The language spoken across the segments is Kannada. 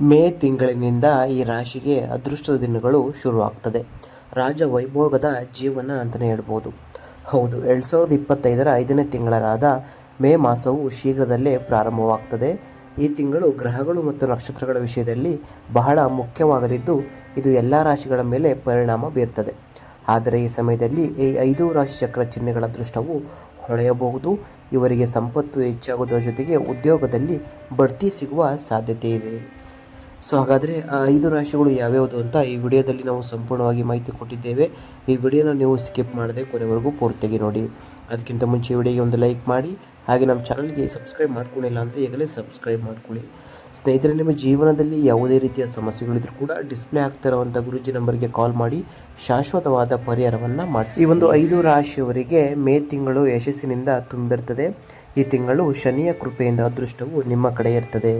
ಮೇ ತಿಂಗಳಿನಿಂದ ಈ ರಾಶಿಗೆ ಅದೃಷ್ಟದ ದಿನಗಳು ಶುರುವಾಗ್ತದೆ. ರಾಜ ವೈಭೋಗದ ಜೀವನ ಅಂತಲೇ ಹೇಳ್ಬೋದು. ಹೌದು, ಎರಡು ಸಾವಿರದ ಇಪ್ಪತ್ತೈದರ ಐದನೇ ತಿಂಗಳಾದ ಮೇ ಮಾಸವು ಶೀಘ್ರದಲ್ಲೇ ಪ್ರಾರಂಭವಾಗ್ತದೆ. ಈ ತಿಂಗಳು ಗ್ರಹಗಳು ಮತ್ತು ನಕ್ಷತ್ರಗಳ ವಿಷಯದಲ್ಲಿ ಬಹಳ ಮುಖ್ಯವಾಗಲಿದ್ದು, ಇದು ಎಲ್ಲ ರಾಶಿಗಳ ಮೇಲೆ ಪರಿಣಾಮ ಬೀರ್ತದೆ. ಆದರೆ ಈ ಸಮಯದಲ್ಲಿ ಈ ಐದು ರಾಶಿ ಚಕ್ರ ಚಿಹ್ನೆಗಳ ದೃಷ್ಟವು ಹೊಳೆಯಬಹುದು. ಇವರಿಗೆ ಸಂಪತ್ತು ಹೆಚ್ಚಾಗುವುದರ ಜೊತೆಗೆ ಉದ್ಯೋಗದಲ್ಲಿ ಬಡ್ತಿ ಸಿಗುವ ಸಾಧ್ಯತೆ ಇದೆ. ಸೊ ಹಾಗಾದರೆ, ಆ, ಐದು ರಾಶಿಗಳು ಯಾವ್ಯಾವುದು ಅಂತ ಈ ವಿಡಿಯೋದಲ್ಲಿ ನಾವು ಸಂಪೂರ್ಣವಾಗಿ ಮಾಹಿತಿ ಕೊಟ್ಟಿದ್ದೇವೆ. ಈ ವಿಡಿಯೋನ ನೀವು ಸ್ಕಿಪ್ ಮಾಡದೆ ಕೊನೆವರೆಗೂ ಪೂರ್ತಿಯಾಗಿ ನೋಡಿ. ಅದಕ್ಕಿಂತ ಮುಂಚೆ ವಿಡಿಯೋಗೆ ಒಂದು ಲೈಕ್ ಮಾಡಿ, ಹಾಗೆ ನಮ್ಮ ಚಾನಲ್ಗೆ ಸಬ್ಸ್ಕ್ರೈಬ್ ಮಾಡ್ಕೊಂಡಿಲ್ಲ ಅಂದರೆ ಈಗಲೇ ಸಬ್ಸ್ಕ್ರೈಬ್ ಮಾಡ್ಕೊಳ್ಳಿ. ಸ್ನೇಹಿತರೆ, ನಿಮ್ಮ ಜೀವನದಲ್ಲಿ ಯಾವುದೇ ರೀತಿಯ ಸಮಸ್ಯೆಗಳಿದ್ರೂ ಕೂಡ ಡಿಸ್ಪ್ಲೇ ಆಗ್ತಾ ಇರುವಂಥ ಗುರುಜಿ ನಂಬರ್ಗೆ ಕಾಲ್ ಮಾಡಿ, ಶಾಶ್ವತವಾದ ಪರಿಹಾರವನ್ನು ಮಾಡಿ ಈ ಒಂದು ಐದು ರಾಶಿಯವರಿಗೆ ಮೇ ತಿಂಗಳು ಯಶಸ್ಸಿನಿಂದ ತುಂಬಿರ್ತದೆ. ಈ ತಿಂಗಳು ಶನಿಯ ಕೃಪೆಯಿಂದ ಅದೃಷ್ಟವು ನಿಮ್ಮ ಕಡೆ ಇರ್ತದೆ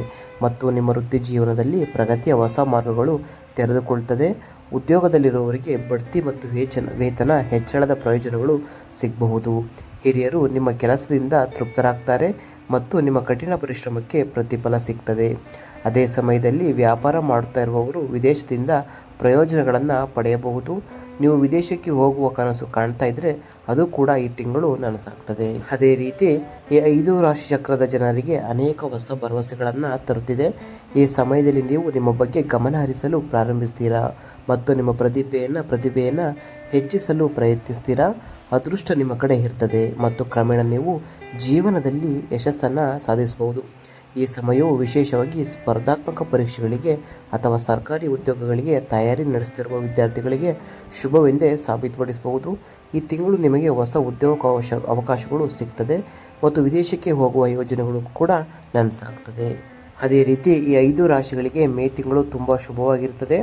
ಮತ್ತು ನಿಮ್ಮ ವೃತ್ತಿ ಜೀವನದಲ್ಲಿ ಪ್ರಗತಿಯ ಹೊಸ ಮಾರ್ಗಗಳು ತೆರೆದುಕೊಳ್ತದೆ. ಉದ್ಯೋಗದಲ್ಲಿರುವವರಿಗೆ ಬಡ್ತಿ ಮತ್ತು ವೇತನ ವೇತನ ಹೆಚ್ಚಳದ ಪ್ರಯೋಜನಗಳು ಸಿಗಬಹುದು. ಹಿರಿಯರು ನಿಮ್ಮ ಕೆಲಸದಿಂದ ತೃಪ್ತರಾಗ್ತಾರೆ ಮತ್ತು ನಿಮ್ಮ ಕಠಿಣ ಪರಿಶ್ರಮಕ್ಕೆ ಪ್ರತಿಫಲ ಸಿಗ್ತದೆ. ಅದೇ ಸಮಯದಲ್ಲಿ ವ್ಯಾಪಾರ ಮಾಡುತ್ತಾ ಇರುವವರು ವಿದೇಶದಿಂದ ಪ್ರಯೋಜನಗಳನ್ನು ಪಡೆಯಬಹುದು. ನೀವು ವಿದೇಶಕ್ಕೆ ಹೋಗುವ ಕನಸು ಕಾಣ್ತಾ ಇದ್ದರೆ ಅದು ಕೂಡ ಈ ತಿಂಗಳು ನನಸಾಗ್ತದೆ. ಅದೇ ರೀತಿ ಈ ಐದು ರಾಶಿ ಚಕ್ರದ ಜನರಿಗೆ ಅನೇಕ ಹೊಸ ಭರವಸೆಗಳನ್ನು ತರುತ್ತಿದೆ. ಈ ಸಮಯದಲ್ಲಿ ನೀವು ನಿಮ್ಮ ಬಗ್ಗೆ ಗಮನ ಹರಿಸಲು ಪ್ರಾರಂಭಿಸ್ತೀರಾ ಮತ್ತು ನಿಮ್ಮ ಪ್ರತಿಭೆಯನ್ನು ಪ್ರತಿಭೆಯನ್ನು ಹೆಚ್ಚಿಸಲು ಪ್ರಯತ್ನಿಸ್ತೀರಾ? ಅದೃಷ್ಟ ನಿಮ್ಮ ಕಡೆ ಇರ್ತದೆ ಮತ್ತು ಕ್ರಮೇಣ ನೀವು ಜೀವನದಲ್ಲಿ ಯಶಸ್ಸನ್ನು ಸಾಧಿಸಬಹುದು. ಈ ಸಮಯವು ವಿಶೇಷವಾಗಿ ಸ್ಪರ್ಧಾತ್ಮಕ ಪರೀಕ್ಷೆಗಳಿಗೆ ಅಥವಾ ಸರ್ಕಾರಿ ಉದ್ಯೋಗಗಳಿಗೆ ತಯಾರಿ ನಡೆಸುತ್ತಿರುವ ವಿದ್ಯಾರ್ಥಿಗಳಿಗೆ ಶುಭವೆಂದೇ ಸಾಬೀತುಪಡಿಸಬಹುದು. ಈ ತಿಂಗಳು ನಿಮಗೆ ಹೊಸ ಉದ್ಯೋಗಾವಶ ಅವಕಾಶಗಳು ಸಿಗ್ತದೆ ಮತ್ತು ವಿದೇಶಕ್ಕೆ ಹೋಗುವ ಯೋಜನೆಗಳು ಕೂಡ ನನಸಾಗ್ತದೆ. ಅದೇ ರೀತಿ ಈ ಐದು ರಾಶಿಗಳಿಗೆ ಮೇ ತಿಂಗಳು ತುಂಬ ಶುಭವಾಗಿರ್ತದೆ.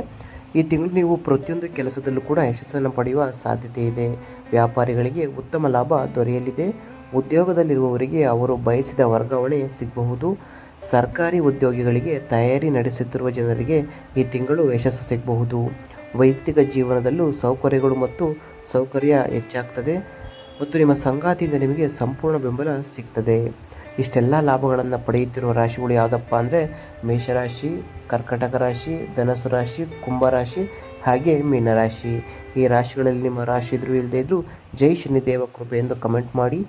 ಈ ತಿಂಗಳು ನೀವು ಪ್ರತಿಯೊಂದು ಕೆಲಸದಲ್ಲೂ ಕೂಡ ಯಶಸ್ಸನ್ನು ಪಡೆಯುವ ಸಾಧ್ಯತೆ ಇದೆ. ವ್ಯಾಪಾರಿಗಳಿಗೆ ಉತ್ತಮ ಲಾಭ ದೊರೆಯಲಿದೆ. ಉದ್ಯೋಗದಲ್ಲಿರುವವರಿಗೆ ಅವರು ಬಯಸಿದ ವರ್ಗಾವಣೆ ಸಿಗಬಹುದು. ಸರ್ಕಾರಿ ಉದ್ಯೋಗಿಗಳಿಗೆ ತಯಾರಿ ನಡೆಸುತ್ತಿರುವ ಜನರಿಗೆ ಈ ತಿಂಗಳು ಯಶಸ್ಸು ಸಿಗಬಹುದು. ವೈಯಕ್ತಿಕ ಜೀವನದಲ್ಲೂ ಸೌಕರ್ಯಗಳು ಮತ್ತು ಸೌಕರ್ಯ ಹೆಚ್ಚಾಗ್ತದೆ ಮತ್ತು ನಿಮ್ಮ ಸಂಗಾತಿಯಿಂದ ನಿಮಗೆ ಸಂಪೂರ್ಣ ಬೆಂಬಲ ಸಿಗ್ತದೆ. ಇಷ್ಟೆಲ್ಲ ಲಾಭಗಳನ್ನು ಪಡೆಯುತ್ತಿರುವ ರಾಶಿಗಳು ಯಾವುದಪ್ಪ ಅಂದರೆ ಮೇಷರಾಶಿ, ಕರ್ಕಟಕ ರಾಶಿ ಧನಸು ರಾಶಿ ಕುಂಭರಾಶಿ ಹಾಗೆ ಮೀನರಾಶಿ ಈ ರಾಶಿಗಳಲ್ಲಿ ನಿಮ್ಮ ರಾಶಿ ಇದ್ರೂ ಇಲ್ಲದೇ ಇದ್ದರೂ ಜೈ ಶನಿದೇವ ಕೃಪೆ ಎಂದು ಕಮೆಂಟ್ ಮಾಡಿ.